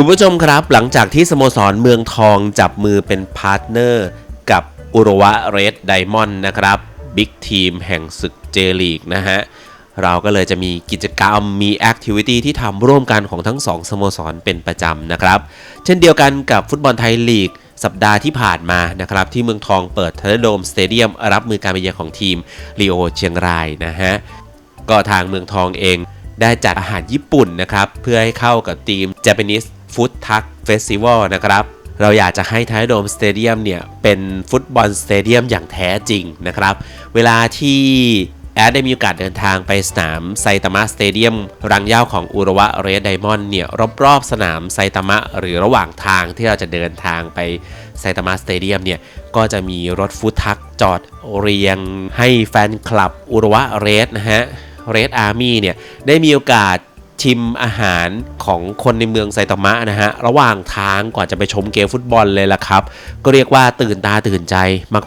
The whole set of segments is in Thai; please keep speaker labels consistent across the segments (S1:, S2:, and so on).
S1: คุณผู้ชมครับหลังจากที่สโมสรเมืองทองจับมือเป็นพาร์ทเนอร์ กับอุรวะเรดไดมอนด์นะครับบิ๊กทีมแห่งศึกเจลีกนะฮะ เราก็เลยจะมีกิจกรรมมีแอคทิวิตี้ที่ทำร่วมกันของทั้งสองสโมสรเป็นประจำนะครับ เช่นเดียวกันกับฟุตบอลไทยลีกสัปดาห์ที่ผ่านมานะครับ ที่เมืองทองเปิดเทเลโดมสเตเดียมรับมือการไปเยือนของทีมลีโอเชียงรายนะฮะ ก็ทางเมืองทองเองได้จัดอาหารญี่ปุ่นนะครับ เพื่อให้เข้ากับทีม Japanese Food Truck Festival นะครับ เราอยากจะให้ไทยโดมสเตเดียมเนี่ยเป็นฟุตบอลสเตเดียมอย่างแท้จริงนะครับ เวลาที่แอดได้มีโอกาสเดินทางไปสนามไซตามะสเตเดียมรังเย้าของอุระวะเรดไดมอนด์เนี่ยรอบๆสนามไซตามะหรือระหว่างทางที่เราจะเดินทางไปไซตามะสเตเดียมเนี่ยก็จะมีรถฟู้ดทักจอดเรียงให้แฟนคลับอุระวะเรดนะฮะเรดอาร์มี่เนี่ยได้มีโอกาส ชิมอาหารของคนในเมืองไซตามะนะฮะ ระหว่างทางก่อนจะไปชมเกมฟุตบอลเลยล่ะครับ ก็เรียกว่าตื่นตาตื่นใจ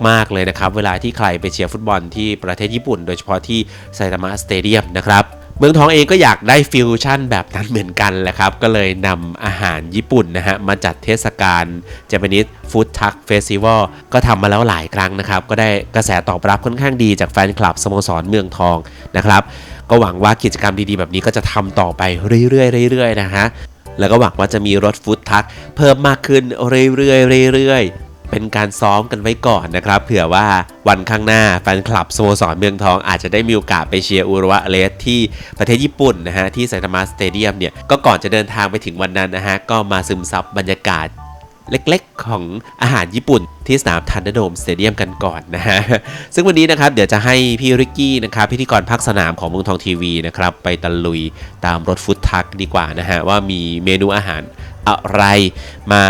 S1: มาก ๆ เลยนะครับ เวลาที่ใครไปเชียร์ฟุตบอลที่ประเทศญี่ปุ่น โดยเฉพาะที่ไซตามะสเตเดียมนะครับ เมืองทองเองก็อยากได้ฟิวชั่นแบบนั้นเหมือนกันแหละครับ ก็เลยนำอาหารญี่ปุ่นนะฮะ มาจัดเทศกาล Japanese Food Truck Festival ก็ทำมาแล้วหลายครั้งนะครับ ก็ได้กระแสตอบรับค่อนข้างดีจากแฟนคลับสโมสรเมืองทองนะครับ ก็หวังว่ากิจกรรมดีๆ แบบนี้ก็จะทำต่อไปเรื่อยๆเรื่อยๆนะฮะแล้วก็หวังว่าจะมีรถฟู้ดทักเพิ่มมากขึ้นเรื่อยๆเรื่อยๆ เป็นการซ้อมกันไว้ก่อนนะครับ เผื่อว่าวันข้างหน้าแฟนคลับสโมสรเมืองทองอาจจะได้มีโอกาสไปเชียร์อุระวะเลสที่ประเทศญี่ปุ่นนะฮะที่ไซตามะสเตเดียมเนี่ยก็ก่อนจะเดินทางไปถึงวันนั้นนะฮะก็มาซึมซับบรรยากาศเล็กๆ ของอาหารญี่ปุ่นที่สนามทันเดโดมสเตเดียมกันก่อนนะฮะ ซึ่งวันนี้นะครับ เดี๋ยวจะให้พี่ริกกี้นะครับ พิธีกรภาคสนามของเมืองทองทีวีนะครับ ไปตะลุยตามรถฟุตทักดีกว่านะฮะ ว่ามีเมนูอาหารอะไรมา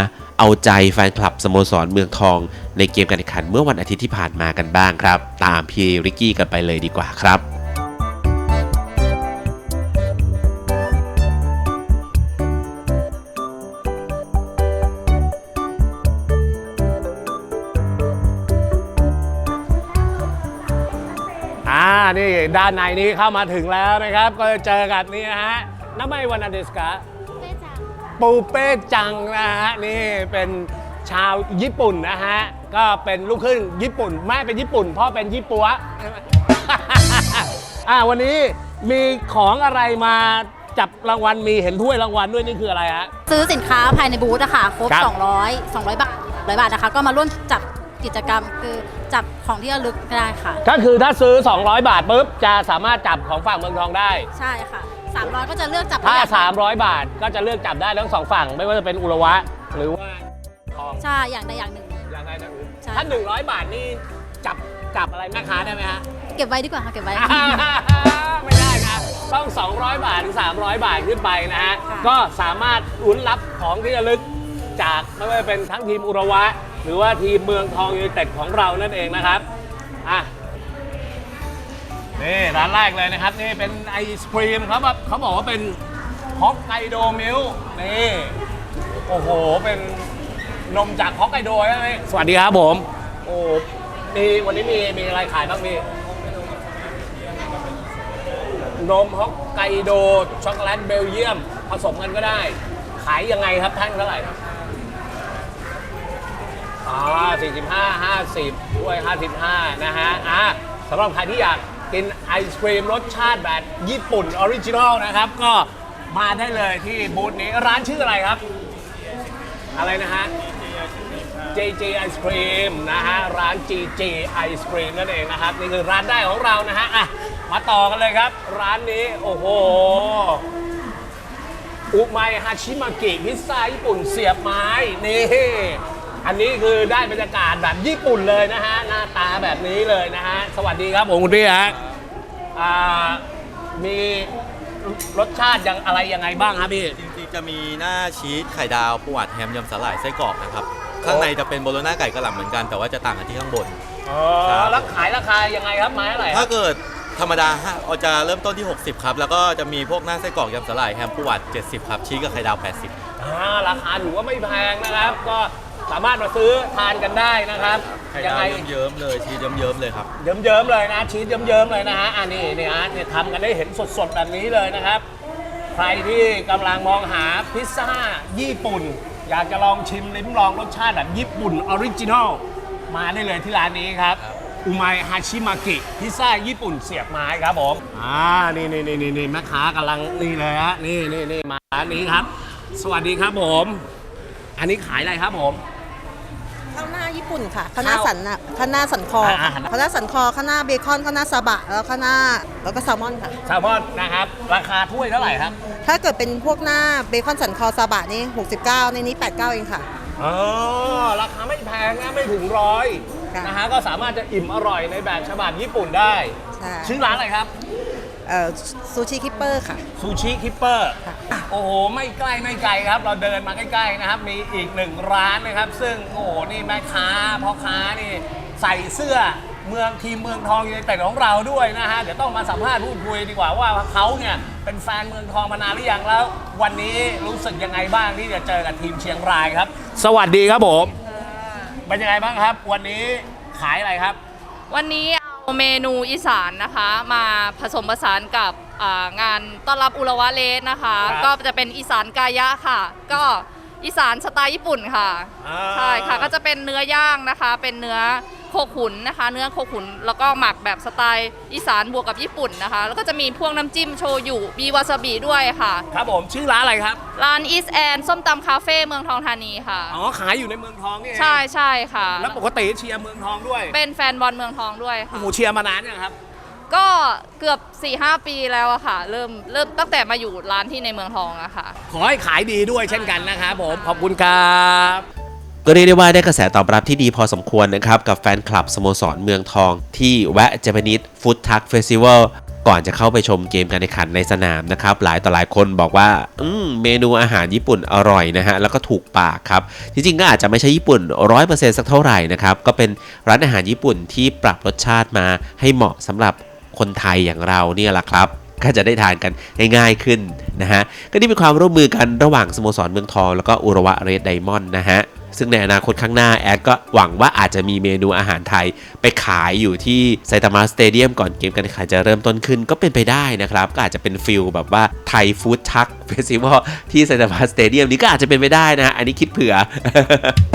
S1: เอาใจแฟนคลับสโมสรเมืองทอง ในเกมการแข่งขันเมื่อวันอาทิตย์ที่ผ่านมากันบ้างครับ ตามพี่ริกกี้กันไปเลยดีกว่าครับ
S2: อ่านี่ด้านในนี้เข้ามาถึงแล้วนะครับ ก็เจอกับนี่นะฮะน้ำไม่วันนาเดสกะ ปูเป้จังนะฮะนี่เป็นชาวญี่ปุ่นนะฮะก็เป็นลูกครึ่งญี่ปุ่นแม่เป็นญี่ปุ่นพ่อเป็นญี่ปัวอ่าวันนี้มีของอะไรมาจับรางวัลมีเห็นถ้วยรางวัลด้วยนี่คืออะไรฮะ
S3: ซื้อสินค้าภายในบูธอะค่ะครบ
S2: ครับ
S3: 200 200 บาท100บาทนะคะ ก็มาร่วมจับกิจกรรมคือจับของที่ระลึกก็ได้ค่ะ
S2: ก็คือถ้าซื้อ 200 บาทปุ๊บจะสามารถจับของฝั่งเมืองทองได้
S3: ใช่ค่ะ 300 ก็จะเลือกจับ
S2: ถ้า
S3: ได้อย่าง
S2: 300 บาทก็จะเลือกจับได้ทั้งสองฝั่ง ไม่ว่าจะเป็นอุระวะ หรือว่าทอง
S3: ใช่ อย่างใดอย่างหนึ่ง
S2: อย่างไรนะหรือ
S3: ใช่
S2: ถ้า 100 บาทนี่จับจับอะไรแม่ค้าได้ไหมฮะ
S3: เก็บไว้ดีกว่าค่ะ เก็บไว้
S2: ไม่ได้นะต้อง 200 บาท ถึง 300 บาทขึ้นไปนะฮะ
S3: ค่ะ
S2: ก็สามารถลุ้นรับของที่ระลึกจากไม่ว่าจะเป็นทั้งทีมอุระวะ หรือว่าทีมเมืองทองยูไนเต็ดของเรานั่นเองนะครับอะ นี่ร้านแรกเลยนะครับนี่เป็นไอศครีมเขาแบบเขาบอกว่าเป็นฮอกไกโดมิลค์นี่โอ้โหเป็นนมจากฮอกไกโดใช่ไหมสวัสดีครับผม โอ้มีวันนี้มีมีอะไรขายบ้างพี่นมฮอกไกโดช็อกโกแลตเบลเยียม ผสมกันก็ได้ ขายยังไงครับแท่งเท่าไหร่ครับอ๋อ45 50 ด้วย 55 นะฮะอะสำหรับใครที่อยาก กินไอศครีมรสชาติแบบญี่ปุ่นออริจินอลนะครับ ก็มาได้เลยที่บูธนี้ร้านชื่ออะไรครับ อะไรนะฮะ JJ Ice Cream นะฮะ ร้าน JJ Ice Cream นั่นเองนะครับ นี่คือร้านได้ของเรานะฮะอะมาต่อกันเลยครับ ร้านนี้ โอ้โหอุไมฮาชิมากิพิซซ่าญี่ปุ่นเสียบไม้ นี่ อันนี้คือได้บรรยากาศแบบญี่ปุ่นเลยนะฮะ หน้าตาแบบนี้เลยนะฮะ สวัสดีครับผมคุณพี่ฮะอ่ามีรสชาติยังอะไรยังไงบ้างครับพี่
S4: จริงๆจะมีหน้าชีสไข่ดาวปูอัดแฮมยำสาหร่ายไส้กรอกนะครับ ข้างในจะเป็นโบโลน่าไก่กระหล่ำเหมือนกันแต่ว่าจะต่างกันที่ข้างบน
S2: อ๋อ
S4: ครับ
S2: แล้วขายราคายังไงครับไม้เท่าไหร่ค
S4: ถ้า
S2: รับ
S4: เกิดธรรมดาฮะเราจะเริ่มต้นที่ 60 ครับ แล้วก็จะมีพวกหน้าไส้กรอกยำสาหร่ายแฮมปูอัด70 ครับชีสกับไข่ดาว 80
S2: อ่าราคาถือว่าไม่แพงนะครับ ก็ สามารถมาซื้อทานกันได้นะครับ
S4: ไข่
S2: ยั
S4: ดาว
S2: ไง
S4: เยิ้มๆเลยชีสเยิ้มๆเลยครับ
S2: เยิ้มๆเลยนะชีสเยิ้มๆเลยนะฮะอันนี้นี่ฮะเนี่ยทำกันได้เห็นสดๆแบบนี้เลยนะครับ ใครที่กำลังมองหาพิซซ่าญี่ปุ่น อยากจะลองชิมลิ้มลองรสชาติแบบญี่ปุ่นออริจินอลมาได้เลยที่ร้านนี้ครับอุไมฮาชิมากิพิซซ่าญี่ปุ่นเสียบไม้ครับผมอ่านี่นี่นี่นี่นี่แม่ค้ากำลังนี่เลยฮะนี่นี่นี่มาร้านนี้ครับ สวัสดีครับผม อันนี้ขายอะไรครับผม
S5: ข้าวหน้าญี่ปุ่นค่ะข้าวหน้า
S2: ข้าว
S5: สันน่ะข้าวหน้าสันคอ
S2: อ่า
S5: ค่ะ
S2: อ่า
S5: ข้าวหน้าสันคอข้าวหน้าเบคอนข้าวหน้าซาบะแล้วข้าวหน้าแล้วก็แซลมอนค่ะ
S2: แซลมอนนะครับ ราคาถ้วยเท่าไหร่ครับ
S5: ถ้าเกิดเป็นพวกหน้าเบคอนสันคอซาบะนี่69 ในนี้ 89 เองค่ะ
S2: อ๋อราคาไม่แพงนะไม่ถึงร้อย
S5: ค่ะ
S2: นะฮะก็สามารถจะอิ่มอร่อยในแบบฉบับญี่ปุ่นได้
S5: ใช่
S2: ชื่อร้านอะไรครับ
S5: เอ่อ ซูชิคิปเปอร์ค่ะ
S2: ซูชิคิปเปอร์
S5: ค่ะ
S2: โอ้โห ไม่ใกล้ไม่ไกลครับ เราเดินมาใกล้ๆนะครับ มีอีกหนึ่งร้านนะครับ ซึ่งโอ้โห นี่แม่ค้าพ่อค้านี่ใส่เสื้อเมืองทีมเมืองทองยูไนเต็ดของเราด้วยนะฮะ เดี๋ยวต้องมาสัมภาษณ์พูดคุยดีกว่าว่าเขาเนี่ยเป็นแฟนเมืองทองมานานหรือยังแล้ว วันนี้รู้สึกยังไงบ้างที่จะเจอกับทีมเชียงรายครับ สวัสดีครับผม เป็นยังไงบ้างครับ วันนี้ขายอะไรครับ
S6: วันนี้ เอาเมนูอีสานนะคะ มาผสมผสานกับอ่างานต้อนรับอุระวะเลสนะคะ
S2: ครับ
S6: ก็จะเป็นอีสานกายะค่ะ ก็อีสานสไตล์ญี่ปุ่นค่ะ
S2: อ่า
S6: ใช่ค่ะก็จะเป็นเนื้อย่างนะคะ เป็นเนื้อ โคขุนนะคะ เนื้อโคขุนแล้วก็หมักแบบสไตล์อีสานบวกกับญี่ปุ่นนะคะ แล้วก็จะมีพวกน้ำจิ้มโชยุมีวาซาบิด้วยค่ะ
S2: ครับผมชื่อร้านอะไรครับ
S6: ร้าน East and ส้มตำคาเฟ่เมืองทองธานีค่ะ
S2: อ๋อขายอยู่ในเมืองทองนี่เอง
S6: ใช่ใช่ค่ะ
S2: แล้วปกติเชียร์เมืองทองด้วย
S6: เป็นแฟนบอลเมืองทองด้วย
S2: โอ้
S6: ค่ะ
S2: โหเชียร์มานานยังครับ
S6: ก็เกือบ4-5ปีแล้วอะค่ะ เริ่มเริ่มตั้งแต่มาอยู่ร้านที่ในเมืองทองอะค่ะ
S2: ขอให้ขายดีด้วยเช่นกันนะครับผมขอบคุณครับ
S1: ก็เรียกได้ว่าได้กระแสตอบรับที่ดีพอสมควรนะครับ กับแฟนคลับสโมสรเมืองทอง ที่แวะ Japanese Food Truck Festival ก่อนจะเข้าไปชมเกมการแข่งขันในสนามนะครับ หลายต่อหลายคนบอกว่าอืมเมนูอาหารญี่ปุ่นอร่อยนะฮะ แล้วก็ถูกปากครับ จริงๆ ก็อาจจะไม่ใช่ญี่ปุ่น 100%สักเท่าไหร่นะครับ ก็เป็นร้านอาหารญี่ปุ่นที่ปรับรสชาติมาให้เหมาะสำหรับคนไทยอย่างเราเนี่ยแหละครับก็จะได้ทานกันง่ายๆขึ้นนะฮะ ก็นี่เป็นความร่วมมือกันระหว่างสโมสรเมืองทองแล้วก็อุระวะเรดไดมอนด์นะฮะ ซึ่งในอนาคตข้างหน้าแอดก็หวังว่าอาจจะมีเมนูอาหารไทย ไปขายอยู่ที่ไซตามะสเตเดียมก่อนเกมการแข่งขันจะเริ่มต้นขึ้นก็เป็นไปได้นะครับ ก็อาจจะเป็นฟิลแบบว่าไทยฟู้ดทักเฟสติวัลที่ไซตามะสเตเดียมนี้ก็อาจจะเป็นไปได้นะฮะอันนี้คิดเผื่อ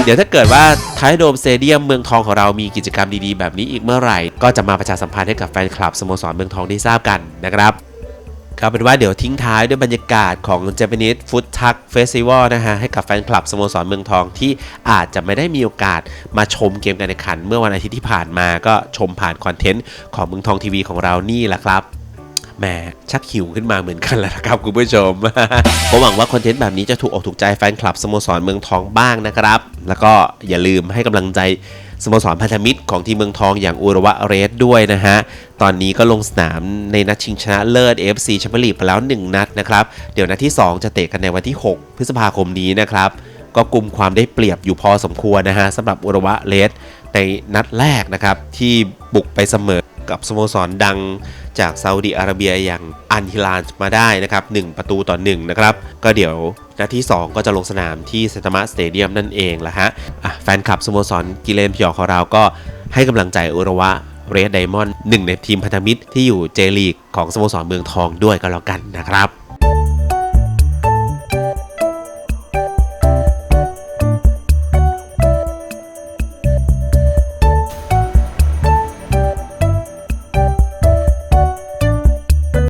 S1: เดี๋ยวถ้าเกิดว่าไทยโดมสเตเดียมเมืองทองของเรามีกิจกรรมดีๆ แบบนี้อีกเมื่อไหร่ ก็จะมาประชาสัมพันธ์ให้กับแฟนคลับสโมสรเมืองทองได้ทราบกันนะครับ ก็เอาเป็นว่าเดี๋ยวทิ้งท้ายด้วยบรรยากาศของ Japanese Food Truck Festival นะฮะ ให้กับแฟนคลับสโมสรเมืองทองที่อาจจะไม่ได้มีโอกาสมาชมเกมการแข่งขัน เมื่อวันอาทิตย์ที่ผ่านมาก็ชมผ่านคอนเทนต์ของเมืองทองทีวีของเรานี่แหละครับ แหมชักหิวขึ้นมาเหมือนกันแล้วนะครับคุณผู้ชมผมหวังว่าคอนเทนต์แบบนี้จะถูกอกถูกใจแฟนคลับสโมสรเมืองทองบ้างนะครับ แล้วก็อย่าลืมให้กำลังใจสโมสรพันธมิตรของทีมเมืองทองอย่างอุระวะเรสด้วยนะฮะ ตอนนี้ก็ลงสนามในนัดชิงชนะเลิศ AFC แชมเปี้ยนลีกไปแล้ว 1 นัดนะครับ เดี๋ยวนัดที่ 2 จะเตะกันในวันที่ 6 พฤษภาคมนี้นะครับ ก็กลุ่มความได้เปรียบอยู่พอสมควรนะฮะสำหรับอุระวะเรสในนัดแรกนะครับ ที่บุกไปเสมอ กับสโมสรดังจากซาอุดิอาระเบียอย่างอันฮิลานมาได้นะครับ 1 ประตูต่อ 1 นะครับ ก็เดี๋ยวนาที่ 2 ก็จะลงสนามที่เซตามะสเตเดียมนั่นเองละฮะะแฟนคลับสโมสรกิเลนพยอของเราก็ให้กำลังใจอุระวะเรดไดมอนด์หนึ่งในทีมพันธมิตรที่อยู่เจลีกของสโมสรเมืองทองด้วยก็แล้วกันนะครับ